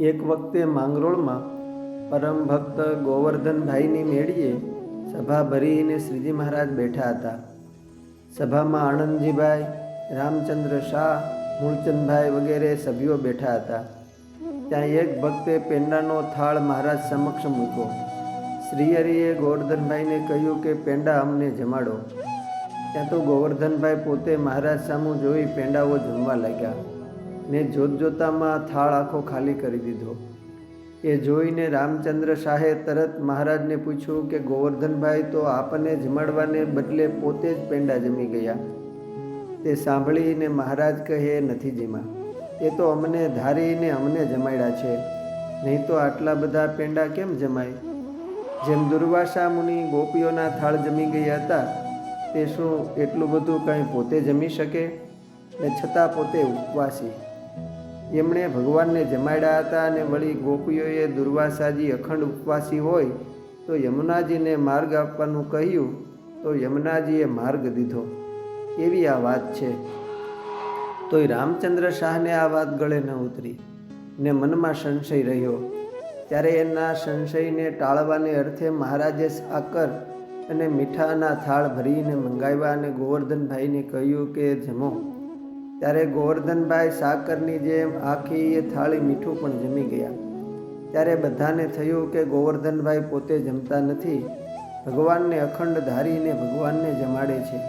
એક વખતે માંગરોળમાં પરમ ભક્ત ગોવર્ધનભાઈની મેળીએ સભા ભરીને શ્રીજી મહારાજ બેઠા હતા. સભામાં આનંદજીભાઈ રામચંદ્ર શાહ, મૂળચંદભાઈ વગેરે સભ્યો બેઠા હતા. ત્યાં એક ભક્તે પેંડાનો થાળ મહારાજ સમક્ષ મૂક્યો. શ્રીહરિએ ગોવર્ધનભાઈને કહ્યું કે, પેંડા અમને જમાડો. ત્યાં તો ગોવર્ધનભાઈ પોતે મહારાજ સામું જોઈ પેંડાઓ જમવા લાગ્યા. ને જોત જોતામાં થાળ આખો ખાલી કરી દીધો. એ જોઈને રામચંદ્ર શાહે તરત મહારાજને પૂછ્યું કે, ગોવર્ધનભાઈ, તો આપણને જમાડવાને બદલે પોતે જ પેંડા જમી ગયા? તે સાંભળીને મહારાજ કહે, નથી જીમા એ તો અમને ધારીને અમને જમાડ્યા છે. નહીં તો આટલા બધા પેંડા કેમ જમાય? જેમ દુર્વાસા મુનિ ગોપીઓના થાળ જમી ગયા હતા, તે શું એટલું બધું કંઈ પોતે જમી શકે? ને છતાં પોતે ઉપવાસી. એમણે ભગવાનને જમાડ્યા હતા અને વળી ગોપીઓએ દુર્વાસાજી અખંડ ઉપવાસી હોય તો યમુનાજીને માર્ગ આપવાનું કહ્યું તો યમુનાજીએ માર્ગ દીધો. એવી આ વાત છે. તોય રામચંદ્ર શાહને આ વાત ગળે ન ઉતરી ને મનમાં સંશય રહ્યો. ત્યારે એના સંશયને ટાળવાને અર્થે મહારાજે સાકર અને મીઠાના થાળ ભરીને મંગાવ્યા અને ગોવર્ધનભાઈને કહ્યું કે, જમો. ત્યારે ગોવર્ધનભાઈ સાકરની જેમ આખી એ થાળી મીઠું પણ જમી ગયા. ત્યારે બધાને થયું કે ગોવર્ધનભાઈ પોતે જમતા નથી, ભગવાનને અખંડ ધારીને ભગવાનને જમાડે છે.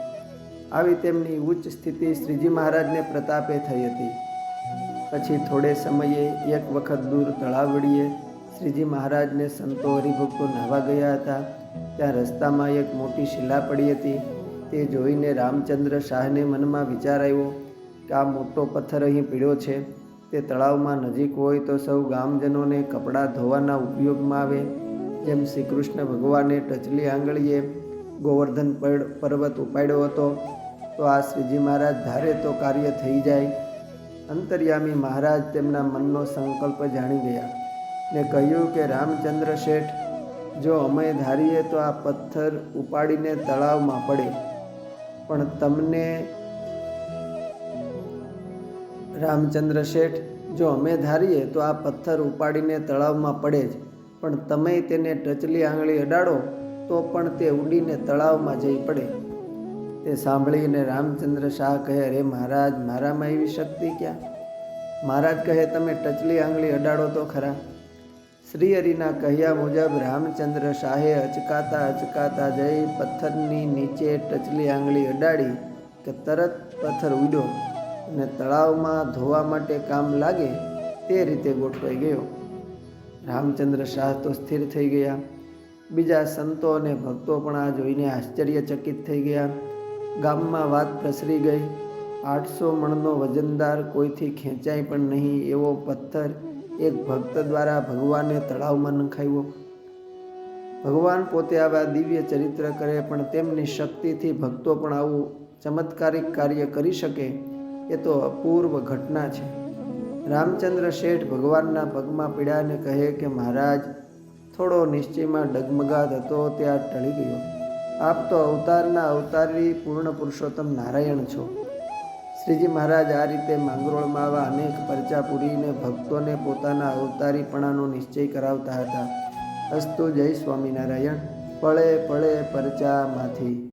આવી તેમની ઉચ્ચ સ્થિતિ શ્રીજી મહારાજને પ્રતાપે થઈ હતી. પછી થોડે સમયે એક વખત દૂર તળાવડીએ શ્રીજી મહારાજને સંતો હરિભક્તો નાહવા ગયા હતા. ત્યાં રસ્તામાં એક મોટી શિલા પડી હતી. તે જોઈને રામચંદ્ર શાહને મનમાં વિચાર આવ્યો આ મોટો પથ્થર અહીં પીળ્યો છે. તે તળાવમાં નજીક હોય તો સૌ ગામજનોને કપડાં ધોવાના ઉપયોગમાં આવે. જેમ શ્રી કૃષ્ણ ભગવાને ટચલી આંગળીએ ગોવર્ધન પર્વત ઉપાડ્યો હતો, તો આ શ્રીજી મહારાજ ધારે તો કાર્ય થઈ જાય. અંતર્યામી મહારાજ તેમના મનનો સંકલ્પ જાણી ગયા ને કહ્યું કે, રામચંદ્ર શેઠ, જો અમે ધારીએ તો આ પથ્થર ઉપાડીને તળાવમાં પડે. પણ તમને રામચંદ્ર શેઠ, જો અમે ધારીએ તો આ પથ્થર ઉપાડીને તળાવમાં પડે જ. પણ તમે તેને ટચલી આંગળી અડાડો, તો પણ તે ઉડીને તળાવમાં જઈ પડે. તે સાંભળીને રામચંદ્ર શાહ કહે, અરે મહારાજ, મારામાં એવી શક્તિ ક્યાં? મહારાજ કહે, તમે ટચલી આંગળી અડાડો તો ખરા. શ્રી હરિના કહ્યા મુજબ રામચંદ્ર શાહે અચકાતા અચકાતા જઈ પથ્થરની નીચે ટચલી આંગળી અડાડી કે તરત પથ્થર ઉડ્યો. અને તળાવમાં ધોવા માટે કામ લાગે તે રીતે ગોઠવાઈ ગયો. રામચંદ્ર શાહ તો સ્થિર થઈ ગયા. બીજા સંતો અને ભક્તો પણ આ જોઈને આશ્ચર્યચકિત થઈ ગયા. ગામમાં વાત પ્રસરી ગઈ. આઠસો મણનો વજનદાર કોઈથી ખેંચાય પણ નહીં એવો પથ્થર એક ભક્ત દ્વારા ભગવાને તળાવમાં નખાવ્યો ભગવાન પોતે આવા દિવ્ય ચરિત્ર કરે પણ તેમની શક્તિથી ભક્તો પણ આવું ચમત્કારિક કાર્ય કરી શકે. એ તો અપૂર્વ ઘટના છે. રામચંદ્ર શેઠ ભગવાનના પગમાં પીડાને કહે કે મહારાજ, થોડો નિશ્ચયમાં ડગમગાત હતો ત્યાં ટળી ગયો. આપ તો અવતારના અવતારી પૂર્ણ પુરુષોત્તમ નારાયણ છો. શ્રીજી મહારાજ આ રીતે માંગરોળમાં આવા અનેક પરચા પૂરીને ભક્તોને પોતાના અવતારીપણાનો નિશ્ચય કરાવતા હતા. અસ્તુ જય સ્વામિનારાયણ. પળે પળે પરચામાંથી.